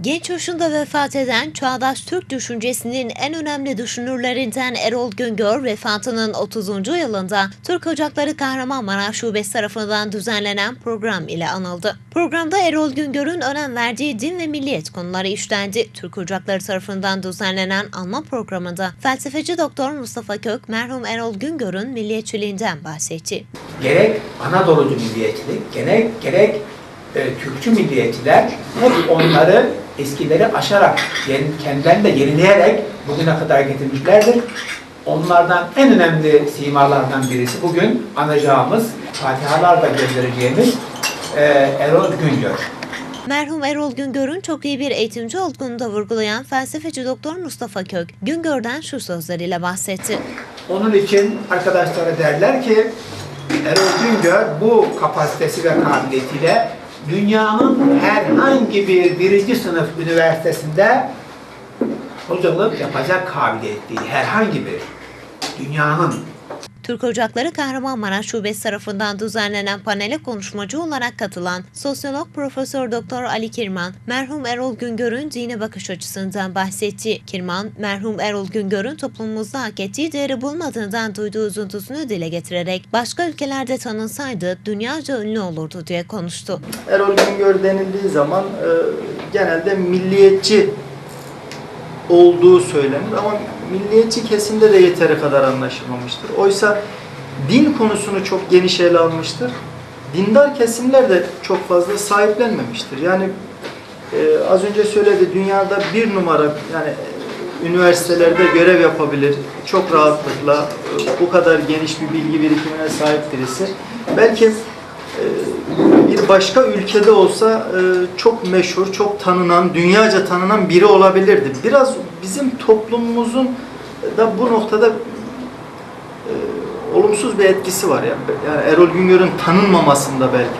Genç yaşında vefat eden çağdaş Türk düşüncesinin en önemli düşünürlerinden Erol Güngör vefatının 30. yılında Türk Ocakları Kahramanmaraş Şubesi tarafından düzenlenen program ile anıldı. Programda Erol Güngör'ün önem verdiği din ve milliyet konuları işlendi. Türk Ocakları tarafından düzenlenen anma programında felsefeci Doktor Mustafa Kök merhum Erol Güngör'ün milliyetçiliğinden bahsetti. gerek Anadolucu milliyetçilik, gerek, gerek e, Türkçü milliyetçiler hep onları eskileri aşarak, kendilerini de yenileyerek bugüne kadar getirmişlerdir. Onlardan en önemli simalardan birisi bugün anacağımız, fatihalarla göndereceğimiz e, Erol Güngör. Merhum Erol Güngör'ün çok iyi bir eğitimci olduğunu da vurgulayan felsefeci Doktor Mustafa Kök, Güngör'den şu sözleriyle bahsetti. Onun için arkadaşlara derler ki Erol Güngör bu kapasitesi ve kabiliyetiyle dünyanın herhangi bir birinci sınıf üniversitesinde hocalık yapacak kabiliyetteydi. Herhangi bir dünyanın Türk Ocakları Kahramanmaraş Şubesi tarafından düzenlenen panele konuşmacı olarak katılan sosyolog Profesör Doktor Ali Kirman, merhum Erol Güngör'ün dine bakış açısından bahsetti. Kirman, merhum Erol Güngör'ün toplumumuzda hak ettiği değeri bulmadığından duyduğu üzüntüsünü dile getirerek başka ülkelerde tanınsaydı dünyaca ünlü olurdu diye konuştu. Erol Güngör denildiği zaman e, genelde milliyetçi olduğu söylenir ama milliyetçi kesimde de yeteri kadar anlaşılmamıştır. Oysa din konusunu çok geniş ele almıştır. Dindar kesimler de çok fazla sahiplenmemiştir. Yani e, az önce söyledi dünyada bir numara yani üniversitelerde görev yapabilir. Çok rahatlıkla e, bu kadar geniş bir bilgi birikimine sahip birisi. Belki e, başka ülkede olsa e, çok meşhur, çok tanınan, dünyaca tanınan biri olabilirdi. Biraz bizim toplumumuzun da bu noktada e, olumsuz bir etkisi var. Yani, yani Erol Güngör'ün tanınmamasında belki.